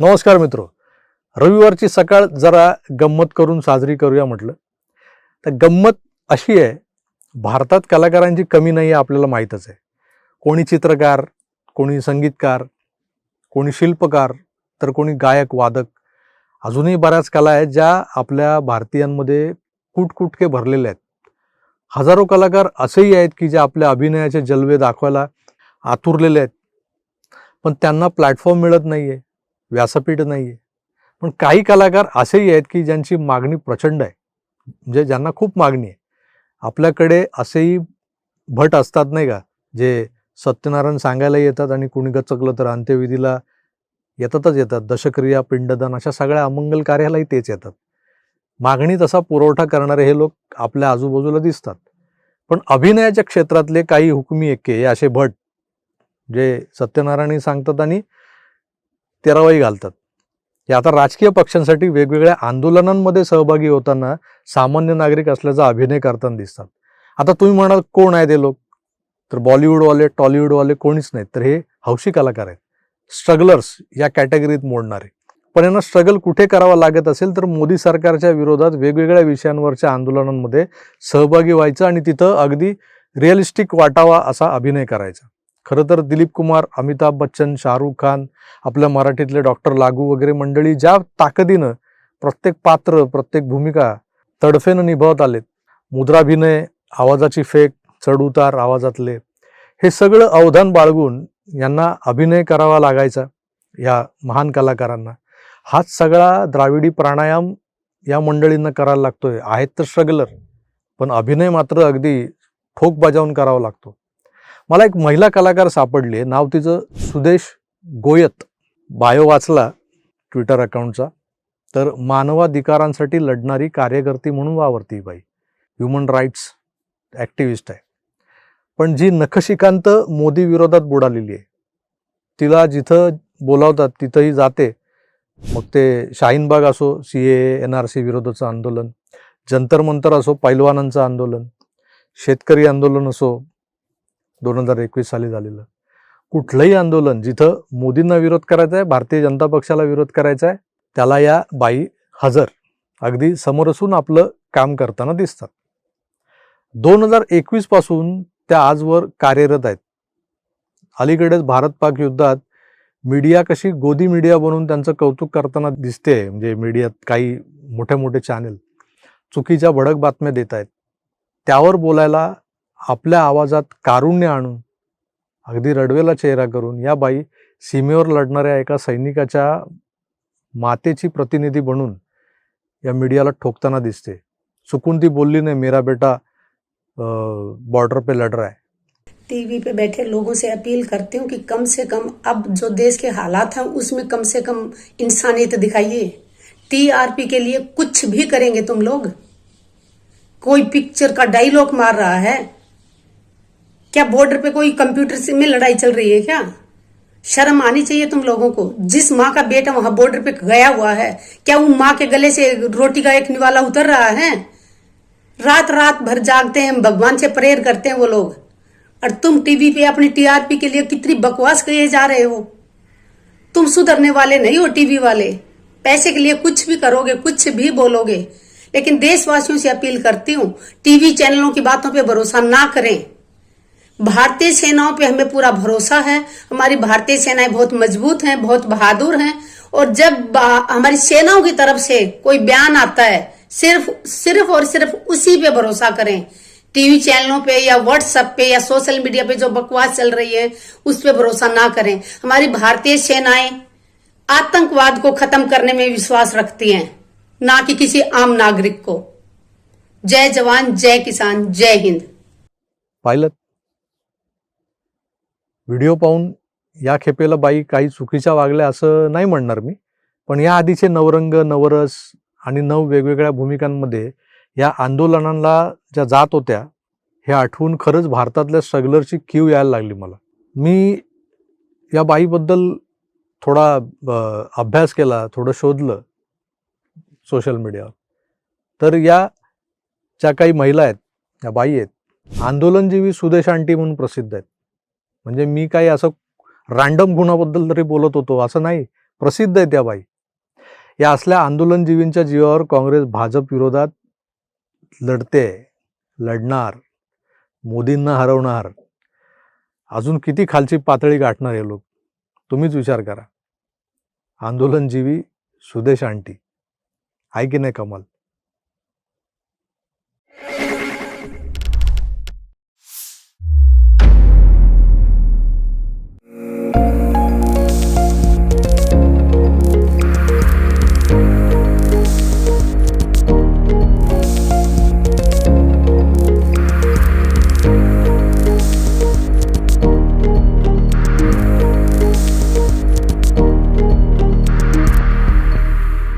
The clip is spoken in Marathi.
नमस्कार मित्र. रविवारची सकाळ जरा गंमत करून साजरी करूया म्हटलं. तर गंमत अशी आहे भारतात कलाकारांची कमी नाही आहे आपल्याला माहीतच आहे. कोणी चित्रकार कोणी संगीतकार कोणी शिल्पकार तर कोणी गायक वादक. अजूनही बऱ्याच कला आहेत ज्या आपल्या भारतीयांमध्ये कुटकुटके भरलेले आहेत. हजारो कलाकार असेही आहेत की जे आपल्या अभिनयाचे जलवे दाखवायला आतुरलेले आहेत. पण त्यांना प्लॅटफॉर्म मिळत नाही आहे व्यासपीठ नाही आहे पण काही कलाकार असेही आहेत की ज्यांची मागणी प्रचंड आहे. म्हणजे ज्यांना खूप मागणी आहे. आपल्याकडे असेही भट असतात नाही का जे सत्यनारायण सांगायला येतात आणि कुणी गचकलं तर अंत्यविधीला येतातच येतात. दशक्रिया पिंडदान अशा सगळ्या अमंगल कार्यालाही तेच येतात. मागणी तसा पुरवठा करणारे हे लोक आपल्या आजूबाजूला दिसतात. पण अभिनयाच्या क्षेत्रातले काही हुकमी एक्के हे असे भट जे सत्यनारायण सांगतात आणि तेरावाई घालतात. हे आता राजकीय पक्षांसाठी वेगवेगळ्या आंदोलनांमध्ये सहभागी होताना सामान्य नागरिक असल्याचा अभिनय करताना दिसतात. आता तुम्ही म्हणाल कोण आहे ते लोक? तर बॉलिवूडवाले टॉलिवूडवाले कोणीच नाहीत. तर हे हौशी कलाकार आहेत. स्ट्रगलर्स या कॅटेगरीत मोडणारे. पण यांना स्ट्रगल कुठे करावा लागत असेल तर मोदी सरकारच्या विरोधात वेगवेगळ्या विषयांवरच्या आंदोलनांमध्ये सहभागी व्हायचं आणि तिथं अगदी रिअलिस्टिक वाटावा असा अभिनय करायचा. खरं तर दिलीप कुमार अमिताभ बच्चन शाहरुख खान आपल्या मराठीतले डॉक्टर लागू वगैरे मंडळी ज्या ताकदीनं प्रत्येक पात्र प्रत्येक भूमिका तडफेनं निभावत आलेत. मुद्राभिनय आवाजाची फेक चढउतार आवाजातले हे सगळं अवधान बाळगून यांना अभिनय करावा लागायचा या महान कलाकारांना. हाच सगळा द्राविडी प्राणायाम या मंडळींना करायला लागतोय. आहेत तर स्ट्रगलर पण अभिनय मात्र अगदी ठोक बजावून करावा लागतो. मला एक महिला कलाकार सापडली आहे. नाव तिचं सुदेश गोयत. बायो वाचला ट्विटर अकाउंटचा. तर मानवाधिकारांसाठी लढणारी कार्यकर्ती म्हणून वावरती बाई. ह्युमन राईट्स ॲक्टिव्हिस्ट आहे. पण जी नखशिकांत मोदी विरोधात बुडालेली आहे. तिला जिथं बोलावतात तिथंही जाते. मग ते शाहीनबाग असो C A N R C विरोधाचं आंदोलन. जंतर मंतर असो पैलवानांचं आंदोलन. शेतकरी आंदोलन असो दोन हजार एकवीस साली झालेलं. कुठलंही आंदोलन जिथं मोदींना विरोध करायचा आहे भारतीय जनता पक्षाला विरोध करायचा आहे त्याला या बाई हजर. अगदी समोर असून आपलं काम करताना दिसतात. दोन हजार एकवीसपासून त्या आजवर कार्यरत आहेत. अलीकडेच भारत पाक युद्धात मीडिया कशी गोदी मीडिया बनवून त्यांचं कौतुक करताना दिसते म्हणजे मीडियात काही मोठे मोठे चॅनेल चुकीच्या भडक बातम्या देत आहेत त्यावर बोलायला आपल्या आवाजात कारुण्य आणून अगदी रडवेला चेहरा करून या बाई सीमेवर लढणाऱ्या एका सैनिकाच्या मातेची प्रतिनिधी बनून या मीडियाला ठोकताना दिसते. चुकून ती बोलली नाही मेरा बेटा बॉर्डर पे लढ रहा है. टीवी पे बैठे लोगों से अपील करती हूँ कि कम से कम अब जो देश के हालात हैं उसमें कम से कम इंसानियत दिखाइए। टीआरपी के लिए कुछ भी करेंगे तुम लोग। कोई पिक्चर का डायलॉग मार रहा है क्या बॉर्डर पे कोई कंप्यूटर से में लड़ाई चल रही है क्या? शर्म आनी चाहिए तुम लोगों को। जिस माँ का बेटा वहाँ बॉर्डर पे गया हुआ है, क्या वो माँ के गले से रोटी का एक निवाला उतर रहा है? रात रात भर जागते हैं, भगवान से प्रेयर करते हैं वो लोग। और तुम टीवी पे अपनी टीआरपी के लिए कितनी बकवास किए जा रहे हो? तुम सुधरने वाले नहीं हो टीवी वाले। पैसे के लिए कुछ भी करोगे, कुछ भी बोलोगे। लेकिन देशवासियों से अपील करती हूँ टीवी चैनलों की बातों पे भरोसा ना करें। भारतीय सेनाओं पे हमें पूरा भरोसा है। हमारी भारतीय सेनाएँ बहुत मज़बूत हैं, बहुत बहादुर हैं। और जब हमारी सेनाओं की तरफ़ से कोई बयान आता है, सिर्फ़ सिर्फ़ और सिर्फ़ उसी पे भरोसा करें। टीवी चैनलों पे या व्हाट्सएप पे या सोशल मीडिया पे जो बकवास चल रही है, उस पर भरोसा ना करें। हमारी भारतीय सेनाएँ आतंकवाद को खत्म करने में विश्वास रखती हैं, ना कि किसी आम नागरिक को। जय जवान, जय किसान, जय हिंद। पाहिलं व्हिडिओ पाहून या खेपेला बाई काही चुकीच्या वागल्या असं नाही म्हणणार मी. पण या आधीचे नवरंग नवरस आणि नऊ वेगवेगळ्या भूमिकांमध्ये या आंदोलनांना ज्या जात होत्या हे आठवून खरंच भारतातल्या स्ट्रगलरची क्यू यायला लागली मला. मी या बाईबद्दल थोडा अभ्यास केला थोडं शोधलं सोशल मीडियावर. तर या ज्या काही महिला आहेत या बाई आहेत आंदोलनजीवी सुदेश आंटी म्हणून प्रसिद्ध आहेत. म्हणजे मी काही असं रँडम गुणाबद्दल तरी बोलत होतो असं नाही. प्रसिद्ध आहे त्या बाई. या असल्या आंदोलनजीवींच्या जीवावर काँग्रेस भाजप विरोधात लढते लढणार मोदींना हरवणार. अजून किती खालची पातळी गाठणार हे लोक? तुम्हीच विचार करा. आंदोलनजीवी सुदेश आंटी. आहे की नाही कमाल?